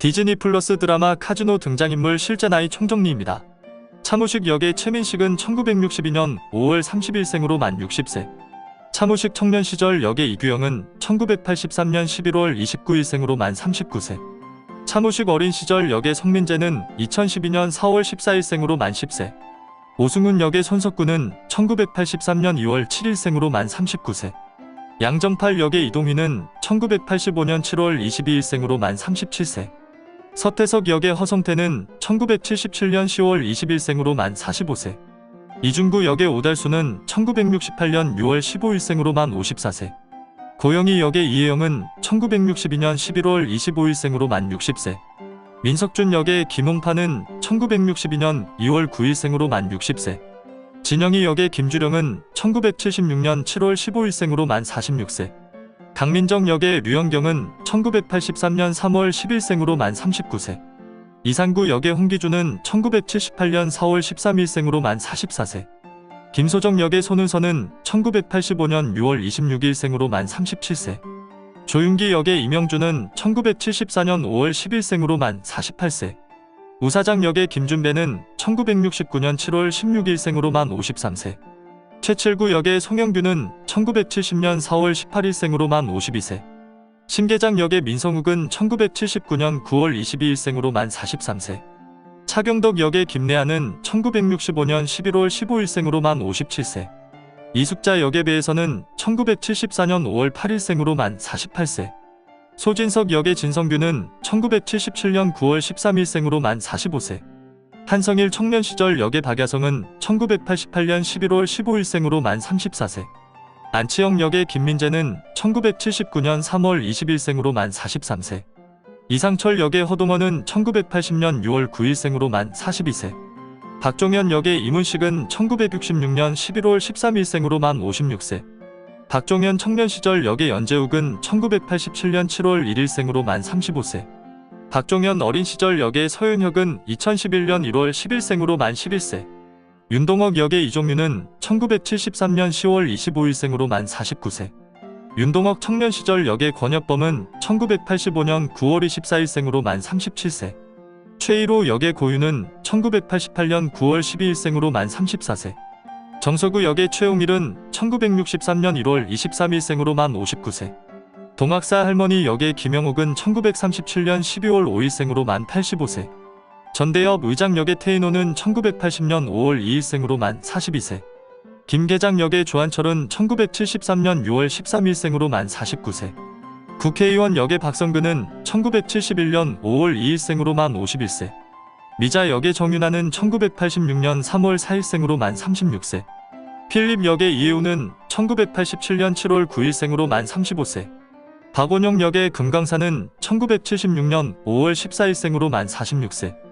디즈니 플러스 드라마 카지노 등장인물 실제 나이 총정리입니다. 차무식 역의 최민식은 1962년 5월 30일 생으로 만 60세. 차무식 청년 시절 역의 이규영은 1983년 11월 29일 생으로 만 39세. 차무식 어린 시절 역의 성민재는 2012년 4월 14일 생으로 만 10세. 오승훈 역의 손석구는 1983년 2월 7일 생으로 만 39세. 양정팔 역의 이동휘는 1985년 7월 22일 생으로 만 37세. 서태석 역의 허성태는 1977년 10월 21일생으로 만 45세. 이중구 역의 오달수는 1968년 6월 15일생으로 만 54세. 고영희 역의 이혜영은 1962년 11월 25일생으로 만 60세. 민석준 역의 김홍파는 1962년 2월 9일생으로 만 60세. 진영희 역의 김주령은 1976년 7월 15일생으로 만 46세. 강민정 역의 류영경은 1983년 3월 10일생으로 만 39세. 이상구 역의 홍기준은 1978년 4월 13일생으로 만 44세. 김소정 역의 손은서는 1985년 6월 26일생으로 만 37세. 조윤기 역의 이명준은 1974년 5월 10일생으로 만 48세. 우사장 역의 김준배는 1969년 7월 16일생으로 만 53세. 최칠구 역의 송영규는 1970년 4월 18일생으로 만 52세. 심계장 역의 민성욱은 1979년 9월 22일생으로 만 43세. 차경덕 역의 김래아는 1965년 11월 15일생으로 만 57세. 이숙자 역에 비해서는 1974년 5월 8일생으로 만 48세. 소진석 역의 진성규는 1977년 9월 13일생으로 만 45세. 한성일 청년 시절 역의 박야성은 1988년 11월 15일생으로 만 34세. 안치영 역의 김민재는 1979년 3월 20일생으로 만 43세. 이상철 역의 허동원은 1980년 6월 9일생으로 만 42세. 박종현 역의 이문식은 1966년 11월 13일생으로 만 56세. 박종현 청년 시절 역의 연재욱은 1987년 7월 1일생으로 만 35세. 박종현 어린 시절 역의 서윤혁은 2011년 1월 10일생으로 만 11세. 윤동혁 역의 이종윤은 1973년 10월 25일생으로 만 49세. 윤동혁 청년 시절 역의 권혁범은 1985년 9월 24일생으로 만 37세. 최일호 역의 고유는 1988년 9월 12일생으로 만 34세. 정서구 역의 최홍일은 1963년 1월 23일생으로 만 59세. 동학사 할머니 역의 김영옥은 1937년 12월 5일생으로 만 85세. 전대엽 의장 역의 태인호는 1980년 5월 2일생으로 만 42세. 김계장 역의 조한철은 1973년 6월 13일생으로 만 49세. 국회의원 역의 박성근은 1971년 5월 2일생으로 만 51세. 미자 역의 정윤아는 1986년 3월 4일생으로 만 36세. 필립 역의 이혜우는 1987년 7월 9일생으로 만 35세. 박원용 역의 금강사는 1976년 5월 14일생으로 만 46세.